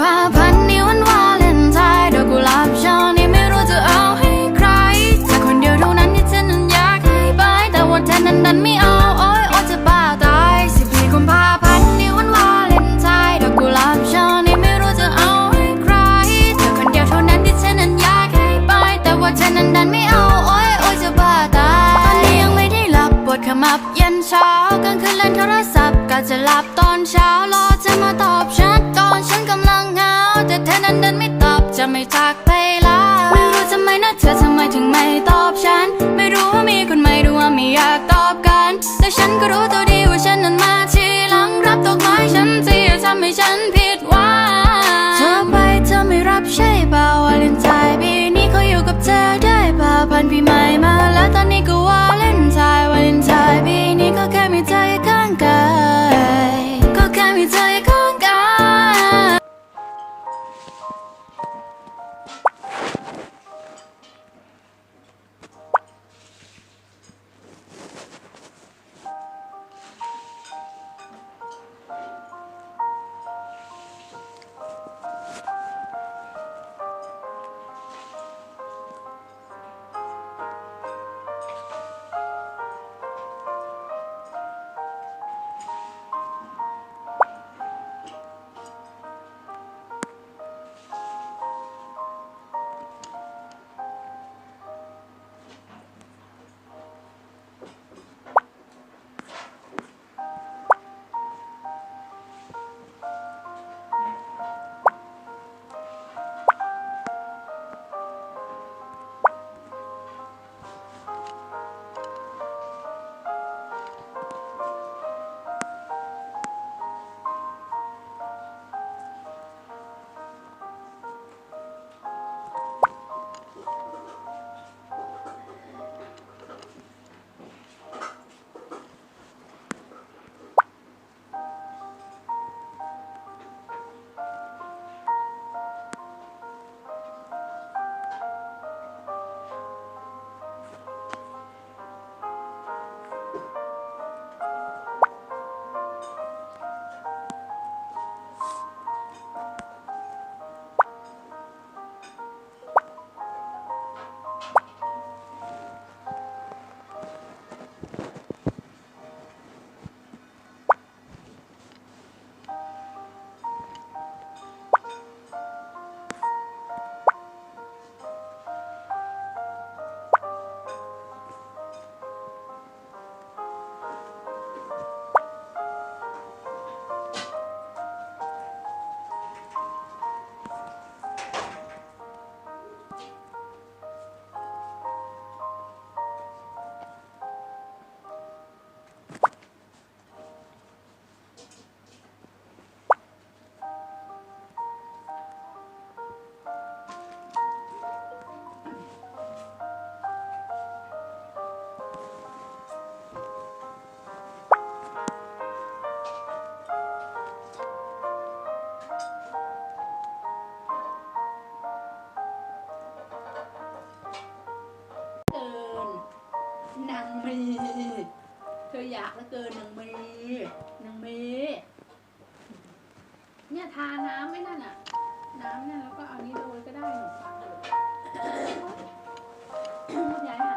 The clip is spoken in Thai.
ภาพันธ์นี้วันวาเลนไทน์ดอกกุหลาบช่อนี้ไม่รู้จะเอาให้ใครแค่คนเดียวเท่านั้นที่ฉันนั้นอยากให้ไป แต่ว่าเธอนั้นดันไม่เอาโอ้ยโอ้ยจะบ้าตายสิบสี่กุมภาพันธ์นี้วันวาเลนไทน์ดอกกุหลาบช่อนี้ไม่รู้จะเอาให้ใครเธอคนเดียวเท่านั้นที่ฉันนั้นอยากให้ไป แต่ว่าเธอนั้นดันไม่เอาโอ้ยโอ้ยจะบ้าตายตอนนี้ยังไม่ได้หลับปวดขมับยันเช้ากลางคืนเล่นโทรศัพท์ก็จะหลับตอนเช้ารอเธอมาตอบฉัน อยากตอบกัน แต่ฉันก็รู้ตัวดีว่าฉันนั้นมาทีหลังรับดอกไม้ฉันที่ทำให้ฉันผิดหวังเธอไปเธอไม่รับใช่เปล่าวาเลนไทน์ปีนี้เขาอยู่กับเธอได้เปล่าพันพี่มาางมี เธออยากเหลือเกินนางมีนางมี เนี่ยทาน้ำไม่นั่นอะ น้ำเนี่ยแล้วก็เอานี้โรยก็ได้หนูฟังเลยยายหา